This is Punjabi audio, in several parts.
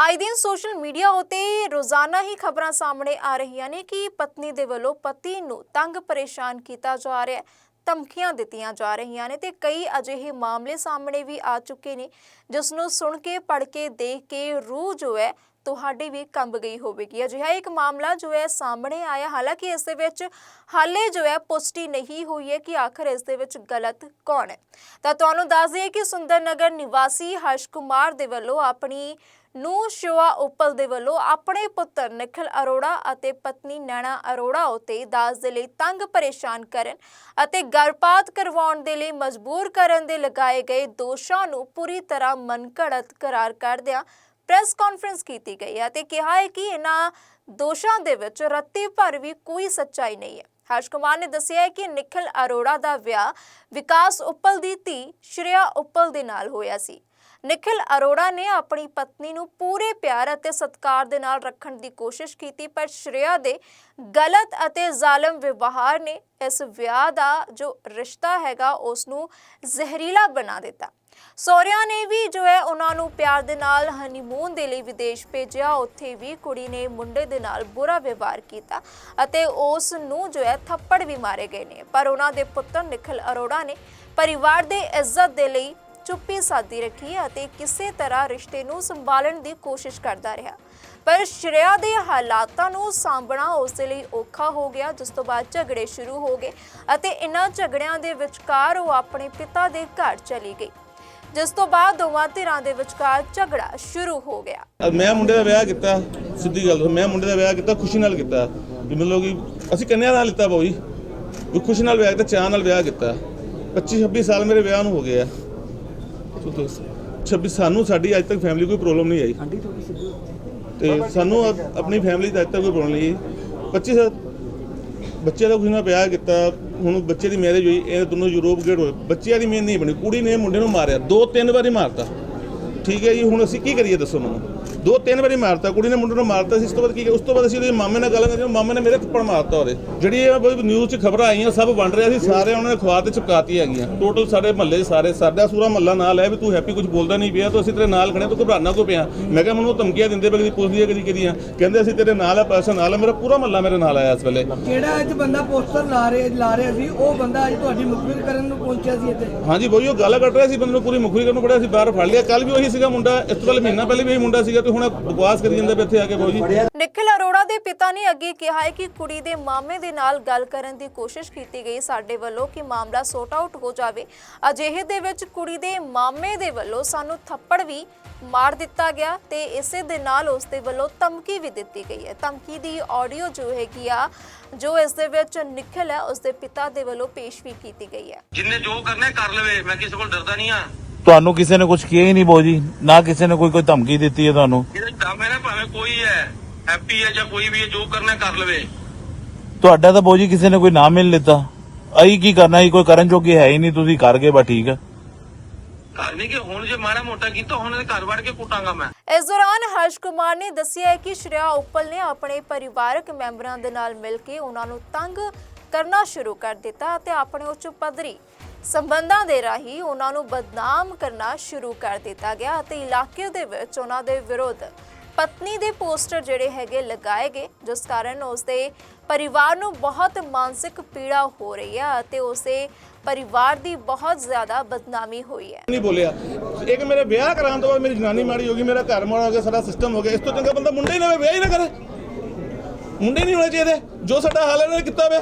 ਆਏ ਦਿਨ ਸੋਸ਼ਲ ਮੀਡੀਆ ਉਤੇ ਰੋਜ਼ਾਨਾ ਹੀ ਖਬਰਾਂ ਸਾਹਮਣੇ ਆ ਰਹੀਆਂ ਨੇ ਕਿ ਪਤਨੀ ਦੇ ਵੱਲੋਂ ਪਤੀ ਨੂੰ ਤੰਗ ਪਰੇਸ਼ਾਨ ਕੀਤਾ ਜਾ ਰਿਹਾ ਹੈ, ਧਮਕੀਆਂ ਦਿੱਤੀਆਂ ਜਾ ਰਹੀਆਂ ਨੇ ਤੇ ਕਈ ਅਜਿਹੇ ਮਾਮਲੇ ਸਾਹਮਣੇ ਵੀ ਆ ਚੁੱਕੇ ਨੇ, ਜਿਸ ਨੂੰ ਸੁਣ ਕੇ, ਪੜ੍ਹ ਕੇ, ਦੇਖ ਕੇ ਰੂਹ ਜੋ ਹੈ, ਤੁਹਾਡੀ ਵੀ ਕੰਬ ਗਈ ਹੋਵੇਗੀ। ਅਜਿਹਾ ਇੱਕ ਮਾਮਲਾ ਜੋ ਹੈ ਸਾਹਮਣੇ ਆਇਆ, ਹਾਲਾਂਕਿ ਇਸ ਦੇ ਵਿੱਚ ਹਾਲੇ ਜੋ ਹੈ ਪੁਸ਼ਟੀ ਨਹੀਂ ਹੋਈ ਹੈ ਕਿ ਆਖਰ ਇਸ ਦੇ ਵਿੱਚ ਗਲਤ ਕੌਣ ਹੈ। ਤਾਂ ਤੁਹਾਨੂੰ ਦੱਸ ਦਈਏ ਕਿ ਸੁੰਦਰ ਨਗਰ ਨਿਵਾਸੀ ਹਰਸ਼ ਕੁਮਾਰ ਦੇ ਵੱਲੋਂ ਆਪਣੀ ਨੂੰ ਸ਼ਿਵਾ ਉਪਲ ਦੇ ਵੱਲੋਂ ਆਪਣੇ ਪੁੱਤਰ ਨਿਖਲ ਅਰੋੜਾ ਅਤੇ ਪਤਨੀ ਨੈਣਾ ਅਰੋੜਾ ਉਤੇ ਦਾਜ ਦੇ ਲਈ ਤੰਗ ਪਰੇਸ਼ਾਨ ਕਰਨ ਅਤੇ ਗਰਭਪਾਤ ਕਰਵਾਉਣ ਦੇ ਲਈ ਮਜਬੂਰ ਕਰਨ ਦੇ ਲਗਾਏ ਗਏ ਦੋਸ਼ਾਂ ਨੂੰ ਪੂਰੀ ਤਰ੍ਹਾਂ ਮਨਘੜਤ ਕਰਾਰ ਕਰਦਿਆਂ ਪ੍ਰੈਸ ਕਾਨਫਰੰਸ ਕੀਤੀ ਗਈ ਹੈ ਤੇ ਕਿਹਾ ਹੈ ਕਿ ਇਹਨਾਂ ਦੋਸ਼ਾਂ ਦੇ ਵਿੱਚ ਰੱਤੀ ਭਰ ਵੀ ਕੋਈ ਸੱਚਾਈ ਨਹੀਂ ਹੈ। ਹਰਸ਼ ਕੁਮਾਰ ਨੇ ਦੱਸਿਆ ਹੈ ਕਿ ਨਿਖਲ ਅਰੋੜਾ ਦਾ ਵਿਆਹ ਵਿਕਾਸ ਉੱਪਲ ਦੀ ਧੀ ਸ਼੍ਰੇਆ ਉੱਪਲ ਦੇ ਨਾਲ ਹੋਇਆ ਸੀ। ਨਿਖਿਲ ਅਰੋੜਾ ਨੇ ਆਪਣੀ ਪਤਨੀ ਨੂੰ ਪੂਰੇ ਪਿਆਰ ਅਤੇ ਸਤਿਕਾਰ ਦੇ ਨਾਲ ਰੱਖਣ ਦੀ ਕੋਸ਼ਿਸ਼ ਕੀਤੀ, ਪਰ ਸ਼੍ਰੇਆ ਦੇ ਗਲਤ ਅਤੇ ਜ਼ਾਲਮ ਵਿਵਹਾਰ ਨੇ ਇਸ ਵਿਆਹ ਦਾ ਜੋ ਰਿਸ਼ਤਾ ਹੈਗਾ ਉਸ ਨੂੰ ਜ਼ਹਿਰੀਲਾ ਬਣਾ ਦਿੱਤਾ। ਸਹੁਰਿਆਂ ਨੇ ਵੀ ਜੋ ਹੈ ਉਹਨਾਂ ਨੂੰ ਪਿਆਰ ਦੇ ਨਾਲ ਹਨੀਮੂਨ ਦੇ ਲਈ ਵਿਦੇਸ਼ ਭੇਜਿਆ। ਉੱਥੇ ਵੀ ਕੁੜੀ ਨੇ ਮੁੰਡੇ ਦੇ ਨਾਲ ਬੁਰਾ ਵਿਵਹਾਰ ਕੀਤਾ ਅਤੇ ਉਸ ਨੂੰ ਜੋ ਹੈ, ਥੱਪੜ ਵੀ ਮਾਰੇ ਗਏ ਨੇ। ਪਰ ਉਹਨਾਂ ਦੇ ਪੁੱਤਰ ਨਿਖਿਲ ਅਰੋੜਾ ਨੇ ਪਰਿਵਾਰ ਦੇ ਇੱਜ਼ਤ ਦੇ ਲਈ ਚੁੱਪੀ ਸਾਦੀ ਰੱਖੀ ਅਤੇ ਕਿਸੇ ਤਰ੍ਹਾਂ ਰਿਸ਼ਤੇ ਨੂੰ ਸੰਭਾਲਣ ਦੀ ਕੋਸ਼ਿਸ਼ ਕਰਦਾ ਰਿਹਾ। ਪਰ ਸ਼੍ਰੇਆ ਦੇ ਹਾਲਾਤਾਂ ਨੂੰ ਸਾਂਭਣਾ ਉਸ ਦੇ ਲਈ ਔਖਾ ਹੋ ਗਿਆ, ਜਿਸ ਤੋਂ ਬਾਅਦ ਝਗੜੇ ਸ਼ੁਰੂ ਹੋ ਗਏ ਅਤੇ ਇਨ੍ਹਾਂ ਝਗੜਿਆਂ ਦੇ ਵਿਚਕਾਰ ਉਹ ਆਪਣੇ ਪਿਤਾ ਦੇ ਘਰ ਚਲੀ ਗਈ, ਜਿਸ ਤੋਂ ਬਾਅਦ ਦੋਵਾਂ ਧਿਰਾਂ ਦੇ ਵਿਚਕਾਰ ਝਗੜਾ ਸ਼ੁਰੂ ਹੋ ਗਿਆ। ਮੈਂ ਮੁੰਡੇ ਦਾ ਵਿਆਹ ਕੀਤਾ, ਸਿੱਧੀ ਗੱਲ ਮੈਂ ਮੁੰਡੇ ਦਾ ਵਿਆਹ ਕੀਤਾ, ਖੁਸ਼ੀ ਨਾਲ ਕੀਤਾ, ਵੀ ਮਤਲਬ ਕਿ ਅਸੀਂ ਕੰਨਿਆ ਨਾਲ ਲਿੱਤਾ ਬੋਈ ਵੀ ਖੁਸ਼ੀ ਨਾਲ ਵਿਆਹ ਕੀਤਾ ਚਾਹ ਨਾਲ ਵਿਆਹ ਕੀਤਾ। 25 26 ਸਾਲ ਮੇਰੇ ਵਿਆਹ ਨੂੰ ਹੋ ਗਏ ਆ। 26 ਸਾਨੂੰ ਸਾਡੀ ਅੱਜ ਤੱਕ ਫੈਮਿਲੀ ਕੋਈ ਪ੍ਰੋਬਲਮ ਨਹੀਂ ਆਈ। ਤੇ ਸਾਨੂੰ ਆਪਣੀ ਫੈਮਿਲੀ ਦਾ ਅੱਜ ਤੱਕ ਕੋਈ ਪ੍ਰੋਬਲਮ ਨਹੀਂ ਆਈ। 25 ਸਾਲ ਬੱਚੇ ਦਾ ਖੁਸ਼ੀ ਨਾਲ ਵਿਆਹ ਕੀਤਾ। ਹੁਣ ਬੱਚੇ ਦੀ ਮੈਰਿਜ ਹੋਈ ਇਹ ਦੋਨੋਂ ਯੂਰਪ ਗੇਟ ਹੋਏ। ਬੱਚਿਆਂ ਦੀ ਮੇਨ ਨਹੀਂ ਬਣੀ ਕੁੜੀ ਨੇ ਮੁੰਡੇ ਨੂੰ ਮਾਰਿਆ। ਦੋ ਤਿੰਨ ਵਾਰੀ ਮਾਰਤਾ। ਠੀਕ ਹੈ ਜੀ ਹੁਣ ਅਸੀਂ ਕੀ ਕਰੀਏ ਦੱਸੋ ਮੈਨੂੰ? ਦੋ ਤਿੰਨ ਵਾਰੀ ਮਾਰਤਾ ਕੁੜੀ ਨੇ ਮੁੰਡੇ ਨੂੰ ਮਾਰਤਾ ਸੀ ਇਸ ਤੋਂ ਬਾਅਦ ਕੀ ਉਸ ਤੋਂ ਬਾਅਦ ਅਸੀਂ ਉਹਦੇ ਮਾਮੇ ਨਾਲ ਗੱਲ ਕਰੀ ਮਾਮੇ ਨੇ ਮੇਰੇ ਥੱਪੜ ਮਾਰਤਾ ਉਹਦੇ। ਜਿਹੜੀ ਇਹ ਨਿਊਜ਼ 'ਚ ਖਬਰਾਂ ਆਈਆਂ ਸਭ ਵੰਡ ਰਿਹਾ ਸੀ ਸਾਰੇ ਉਹਨਾਂ ਨੇ ਅਖਬਾਰ ਤੇ ਚਿਪਕਾਤੀ ਹੈਗੀਆਂ। ਟੋਟਲ ਸਾਡੇ ਮਹੱਲੇ ਸਾਰੇ ਸਾਡਾ ਸੂਰਾ ਮਹੱਲਾ ਨਾਲ ਹੈ ਵੀ ਤੂੰ ਹੈਪੀ ਕੁਝ ਬੋਲਦਾ ਨਹੀਂ ਪਿਆ ਤੂੰ ਅਸੀਂ ਤੇਰੇ ਨਾਲ ਖੜੇ ਤੂੰ ਘਬਰਾਣਾ ਕਿਉਂ ਪਿਆ? ਮੈਂ ਕਿਹਾ ਮੈਨੂੰ ਧਮਕੀਆਂ ਦਿੰਦੇ ਪਏ ਕਦੀ ਪੁੱਛਦੀ ਹੈ ਕਦੀ ਕਿਹਦੀਆਂ ਕਹਿੰਦੇ ਅਸੀਂ ਤੇਰੇ ਨਾਲ ਹੈ ਪੈਸਾ ਨਾਲ ਹੈ ਮੇਰਾ ਪੂਰਾ ਮਹੱਲਾ ਮੇਰੇ ਨਾਲ ਆਇਆ ਇਸ ਵੇਲੇ। ਜਿਹੜਾ ਅੱਜ ਬੰਦਾ ਪੋਸਟਰ ਲਾ ਰਿਹਾ ਲਾ ਰਿਹਾ ਸੀ ਉਹ ਬੰਦਾ ਅੱਜ ਤੁਹਾਡੀ ਮੁਖਬਰ ਕਰਨ ਨੂੰ ਪਹੁੰਚਿਆ ਸੀ ਇੱਥੇ? ਹਾਂਜੀ ਬੋਈ ਉਹ ਗੱਲ ਕੱਟ ਰਿਹਾ ਸੀ ਬੰਦੇ ਨੂੰ ਪੂਰੀ ਮੁਖਰੀ ਕਰਨ ਨੂੰ ਪੜਿਆ ਸੀ ਬਾਹਰ ਫੜ ਲਿਆ। ਕੱਲ ਵੀ ਉਹੀ ਸੀਗਾ ਮੁੰਡਾ ਇਸ ਤੋਂ ਪਹਿਲੇ ਮਹੀਨਾ ਪਹਿਲੇ ਵੀ ਇਹੀ ਮੁੰਡਾ ਸੀਗਾ ਤੇ ਹੁਣ ਬਕਵਾਸ ਕਰੀ ਜਾਂਦਾ ਵੀ ਇੱਥੇ ਆ ਕੇ ਬੋਈ ਨਿਖਿਲ ਅਰੋੜਾ ਦੇ ਪਿਤਾ ਨੇ ਅੱਗੇ ਕਿਹਾ ਹੈ ਕਿ ਕੁੜੀ ਦੇ ਮਾਮੇ ਦੇ ਨਾਲ ਗੱਲ ਕਰਨ ਦੀ ਕੋਸ਼ਿਸ਼ ਕੀਤੀ ਗਈ। ਸਾਡੇ ਵੱਲੋਂ ਕਿ ਮਾਮਲਾ ਸੌਟ ਆਊਟ ਹੋ ਜਾਵੇ। ਅਜਿਹੇ ਦੇ ਵਿੱਚ ਕੁੜੀ ਦੇ ਮਾਮੇ ਦੇ ਵੱਲੋਂ ਸਾਨੂੰ ਥੱਪੜ ਵੀ ਮਾਰ ਦਿੱਤਾ ਗਿਆ ਤੇ ਇਸੇ ਦੇ ਨਾਲ ਉਸ ਦੇ ਵੱਲੋਂ ਧਮਕੀ ਵੀ ਦਿੱਤੀ ਗਈ ਹੈ। ਧਮਕੀ ਦੀ ਆਡੀਓ ਜੋ ਹੈਗੀ ਆ ਜੋ ਇਸ ਦੇ ਵਿੱਚ ਨਿਖਿਲ ਹੈ ਉਸ ਦੇ ਪਿਤਾ ਦੇ ਵੱਲੋਂ ਪੇਸ਼ ਵੀ ਕੀਤੀ ਗਈ ਹੈ। ਜਿੰਨੇ ਜੋ ਕਰਨਾ ਹੈ ਕਰ ਲਵੇ। ਮੈਂ ਕਿਸੇ ਕੋਲ ਡਰਦਾ ਨਹੀਂ ਆ ਤੁਹਾਨੂੰ ਕਿਸੇ ਨੇ ਕੁਝ ਕਿਹਾ ਹੀ ਨਹੀਂ ਬੋਜੀ ਨਾ ਕਿਸੇ ਨੇ ਕੋਈ ਕੋਈ ਧਮਕੀ ਦਿੱਤੀ ਹੈ ਤੁਹਾਨੂੰ। ਇਹਦਾ ਕੰਮ ਹੈ ਨਾ ਭਾਵੇਂ ਕੋਈ ਹੈ ਹੈਪੀ ਹੈ ਜਾਂ ਕੋਈ ਵੀ ਹੈ ਜੋ ਕਰਨਾ ਕਰ ਲਵੇ। ਤੁਹਾਡਾ ਤਾਂ ਬੋਜੀ ਕਿਸੇ ਨੇ ਕੋਈ ਨਾਮ ਨਹੀਂ ਲਿੱਤਾ। ਅਈ ਕੀ ਕਰਨਾ ਹੀ ਕੋਈ ਕਰਨ ਜੋਗੇ ਹੈ ਹੀ ਨਹੀਂ ਤੁਸੀਂ ਕਰ ਗਏ ਬਸ ਠੀਕ ਹੈ। ਘਰ ਨਹੀਂ ਕਿ ਹੁਣ ਜੇ ਮਾੜਾ ਮੋਟਾ ਕੀਤਾ ਹੁਣ ਇਹਦੇ ਘਰ ਵੜ ਕੇ ਕੁੱਟਾਂਗਾ ਮੈਂ। ਇਸ ਦੌਰਾਨ ਹਰਸ਼ ਕੁਮਾਰ ਨੇ ਦੱਸਿਆ ਹੈ ਕਿ ਸ਼੍ਰੇਆ ਉਪਲ ਨੇ ਆਪਣੇ ਪਰਿਵਾਰਕ ਮੈਂਬਰਾਂ ਦੇ ਨਾਲ ਮਿਲ ਕੇ ਉਹਨਾਂ ਨੂੰ ਤੰਗ ਕਰਨਾ ਸ਼ੁਰੂ ਕਰ ਦਿੱਤਾ ਅਤੇ ਆਪਣੇ ਉੱਚ ਪੱਧਰੀ ਸੰਬੰਧਾਂ ਦੇ ਰਾਹੀਂ ਉਹਨਾਂ ਨੂੰ ਬਦਨਾਮ ਕਰਨਾ ਸ਼ੁਰੂ ਕਰ ਦਿੱਤਾ ਗਿਆ ਅਤੇ ਇਲਾਕੇ ਦੇ ਵਿੱਚ ਉਹਨਾਂ ਦੇ ਵਿਰੁੱਧ ਪਤਨੀ ਦੇ ਪੋਸਟਰ ਜਿਹੜੇ ਹੈਗੇ ਲਗਾਏ ਗਏ, ਜਿਸ ਕਾਰਨ ਉਸ ਪਰਿਵਾਰ ਨੂੰ ਬਹੁਤ ਮਾਨਸਿਕ ਪੀੜਾ ਹੋ ਰਹੀ ਹੈ ਅਤੇ ਉਸ ਪਰਿਵਾਰ ਦੀ ਬਹੁਤ ਜ਼ਿਆਦਾ ਬਦਨਾਮੀ ਹੋਈ ਹੈ। ਨਹੀਂ ਬੋਲਿਆ। ਇੱਕ ਮੇਰੇ ਵਿਆਹ ਕਰਾਉਣ ਤੋਂ ਬਾਅਦ ਮੇਰੀ ਜਨਾਨੀ ਮਾੜੀ ਹੋ ਗਈ, ਮੇਰਾ ਘਰ ਮਾੜਾ ਹੋ ਗਿਆ, ਸਾਡਾ ਸਿਸਟਮ ਹੋ ਗਿਆ, ਇਸ ਤੋਂ ਚੰਗਾ ਬੰਦਾ ਮੁੰਡੇ ਹੀ ਨਾ ਵਿਆਹ ਹੀ ਨਾ ਕਰੇ। ਮੁੰਡੇ ਨਹੀਂ ਹੋਣੇ ਚਾਹੀਦੇ। ਜੋ ਸਾਡਾ ਹਾਲ ਇਹਨਾਂ ਨੇ ਕੀਤਾ ਵੇ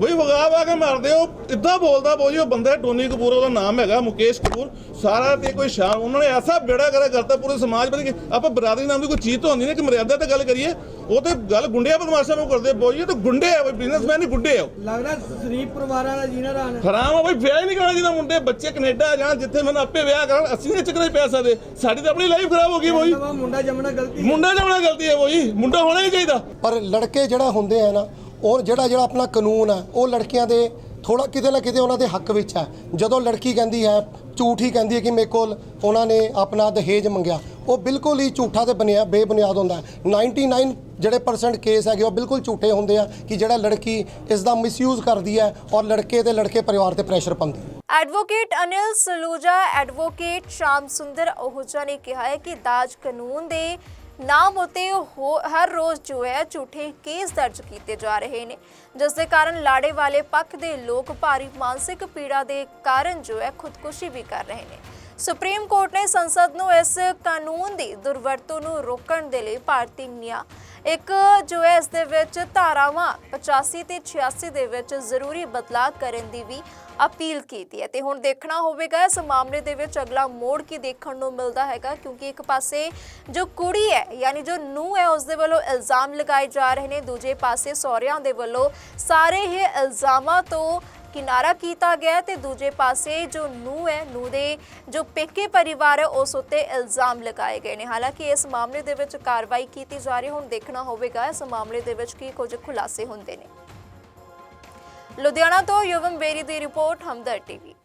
ਬਈ ਵਗਾ ਵਾ ਕੇ ਮਾਰਦੇ ਹੋ ਇਦਾਂ ਬੋਲਦਾ ਬੋਜੀ ਉਹ ਬੰਦਾ ਟੋਨੀ ਕਪੂਰ ਉਹਦਾ ਨਾਮ ਹੈਗਾ ਮੁਕੇਸ਼ ਕਪੂਰ ਸਾਰਾ ਤੇ ਕੋਈ ਸ਼ਾਨ ਉਹਨਾਂ ਨੇ ਐਸਾ ਬੇੜਾ ਕਰੇ ਕਰਤਾ ਪੂਰੇ ਸਮਾਜ ਕਿ ਆਪਾਂ ਬਰਾਦਰੀ ਨਾਮ ਦੀ ਕੋਈ ਚੀਜ਼ ਤਾਂ ਹੁੰਦੀ ਨਹੀਂ ਕਿ ਮਰਿਆਦਾ ਤੇ ਗੱਲ ਕਰੀਏ ਉਹ ਤੇ ਗੱਲ ਗੁੰਡਿਆਂ ਬਦਮਾਸ਼ਾਂ ਨੂੰ ਕਰਦੇ ਬੋਜੀ ਇਹ ਤਾਂ ਗੁੰਡੇ ਆ ਬਈ ਬਿਜ਼ਨਸਮੈਨ ਨਹੀਂ ਗੁੰਡੇ ਆ। ਲੱਗਦਾ ਸ਼ਰੀਫ ਪਰਿਵਾਰਾਂ ਦਾ ਜੀਣਾ ਰਾਨ ਹੈ। ਹਰਾਮ ਆ ਬਈ ਵਿਆਹ ਹੀ ਨਹੀਂ ਕਰਨਾ ਜਿਹਦਾ ਮੁੰਡੇ ਬੱਚੇ ਕੈਨੇਡਾ ਜਾਣ ਜਿੱਥੇ ਮੈਨੂੰ ਆਪੇ ਵਿਆਹ ਕਰਨ ਅਸੀਂ ਨਹੀਂ ਚੱਕਰੇ ਪੈ ਸਕਦੇ ਸਾਡੀ ਤਾਂ ਆਪਣੀ ਲਾਈਫ ਖਰਾਬ ਹੋ ਗਈ ਬੋਈ ਨਵਾਂ ਮੁੰਡਾ ਜੰਮਣਾ ਗਲਤੀ ਹੈ। ਮੁੰਡਾ ਜਮਣਾ ਗਲਤੀ ਹੈ ਬੋਈ ਮੁੰਡਾ ਹੋਣਾ ਹੀ ਚਾਹੀਦਾ ਪਰ ਲੜਕੇ ਜਿਹੜਾ ਹੁੰਦੇ ਆ ਨਾ ਉਹ ਜਿਹੜਾ ਜਿਹੜਾ ਆਪਣਾ ਕਾਨੂੰਨ ਹੈ, ਉਹ ਲੜਕੀਆਂ ਦੇ ਥੋੜਾ ਕਿਤੇ ਨਾ ਕਿਤੇ ਉਹਨਾਂ ਦੇ ਹੱਕ ਵਿੱਚ ਹੈ। ਜਦੋਂ ਲੜਕੀ ਕਹਿੰਦੀ ਹੈ, ਝੂਠ ਹੀ ਕਹਿੰਦੀ ਹੈ ਕਿ ਮੇਰੇ ਕੋਲ ਉਹਨਾਂ ਨੇ ਆਪਣਾ ਦਹੇਜ ਮੰਗਿਆ, ਉਹ ਬਿਲਕੁਲ ਹੀ ਝੂਠਾ ਤੇ ਬਣਿਆ, ਬੇਬੁਨਿਆਦ ਹੁੰਦਾ ਹੈ। 99 ਜਿਹੜੇ ਪਰਸੈਂਟ ਕੇਸ ਹੈਗੇ, ਉਹ ਬਿਲਕੁਲ ਝੂਠੇ ਹੁੰਦੇ ਆ ਕਿ ਜਿਹੜਾ ਲੜਕੀ ਇਸ ਦਾ ਮਿਸਯੂਜ਼ ਕਰਦੀ ਹੈ ਔਰ ਲੜਕੇ ਤੇ ਲੜਕੇ ਪਰਿਵਾਰ ਤੇ ਪ੍ਰੈਸ਼ਰ ਪਾਉਂਦੀ ਹੈ। ਐਡਵੋਕੇਟ ਅਨਿਲ ਸਲੂਜਾ ਐਡਵੋਕੇਟ ਸ਼ਾਮ ਸੁੰਦਰ ਅਹੂਜਾ ਨੇ ਕਿਹਾ ਹੈ ਕਿ ਦਾਜ ਕਾਨੂੰਨ ਦੇ ਨਾਮ ਉਤੇ ਹਰ ਰੋਜ਼ ਜੋ ਹੈ ਝੂਠੇ ਕੇਸ ਦਰਜ ਕੀਤੇ ਜਾ ਰਹੇ ਨੇ, ਜਿਸ ਦੇ ਕਾਰਨ ਲਾੜੇ ਵਾਲੇ ਪੱਖ ਦੇ ਲੋਕ ਭਾਰੀ ਮਾਨਸਿਕ ਪੀੜਾ ਦੇ ਕਾਰਨ ਜੋ ਹੈ ਖੁਦਕੁਸ਼ੀ ਵੀ ਕਰ ਰਹੇ ਨੇ। ਸੁਪਰੀਮ ਕੋਰਟ ਨੇ ਸੰਸਦ ਨੂੰ ਇਸ ਕਾਨੂੰਨ ਦੀ ਦੁਰਵਰਤੋਂ ਨੂੰ ਰੋਕਣ ਦੇ ਲਈ ਭਾਰਤੀ ਨਿਆਂ ਇੱਕ ਜੋ ਹੈ ਇਸ ਦੇ ਵਿੱਚ ਧਾਰਾਵਾਂ 85 ਤੇ 86 ਦੇ ਵਿੱਚ ਜ਼ਰੂਰੀ ਬਦਲਾਅ ਕਰਨ ਦੀ ਵੀ ਅਪੀਲ ਕੀਤੀ ਹੈ। ਤੇ ਹੁਣ ਦੇਖਣਾ ਹੋਵੇਗਾ, ਇਸ ਮਾਮਲੇ ਦੇ ਵਿੱਚ ਅਗਲਾ ਮੋੜ ਕੀ ਦੇਖਣ ਨੂੰ ਮਿਲਦਾ ਹੈਗਾ, ਕਿਉਂਕਿ ਇੱਕ ਪਾਸੇ ਜੋ ਕੁੜੀ ਹੈ, ਯਾਨੀ ਜੋ ਨੂੰ ਹੈ, ਉਸ ਦੇ ਵੱਲੋਂ ਇਲਜ਼ਾਮ ਲਗਾਏ ਜਾ ਰਹੇ ਨੇ। ਦੂਜੇ ਪਾਸੇ ਸਹੁਰਿਆਂ ਦੇ ਵੱਲੋਂ ਸਾਰੇ ਹੀ ਇਲਜ਼ਾਮਾਂ ਤੋਂ ਕਿਨਾਰਾ ਕੀਤਾ ਗਿਆ ਤੇ ਦੂਜੇ ਪਾਸੇ ਜੋ ਨੂੰ ਹੈ ਨੂੰ ਦੇ ਜੋ ਪੇਕੇ ਪਰਿਵਾਰ ਹੈ, ਉਸ ਉੱਤੇ ਇਲਜ਼ਾਮ ਲਗਾਏ ਗਏ ਨੇ। ਹਾਲਾਂਕਿ ਇਸ ਮਾਮਲੇ ਦੇ ਵਿੱਚ ਕਾਰਵਾਈ ਕੀਤੀ ਜਾ ਰਹੀ ਹੁਣ ਦੇਖਣਾ ਹੋਵੇਗਾ ਇਸ ਮਾਮਲੇ ਦੇ ਵਿੱਚ ਕੀ ਕੁਝ ਖੁਲਾਸੇ ਹੁੰਦੇ ਨੇ। ਲੁਧਿਆਣਾ ਤੋਂ ਯੁਵਮ ਬੇਰੀ ਦੀ ਰਿਪੋਰਟ, ਹਮਦਰ ਟੀਵੀ।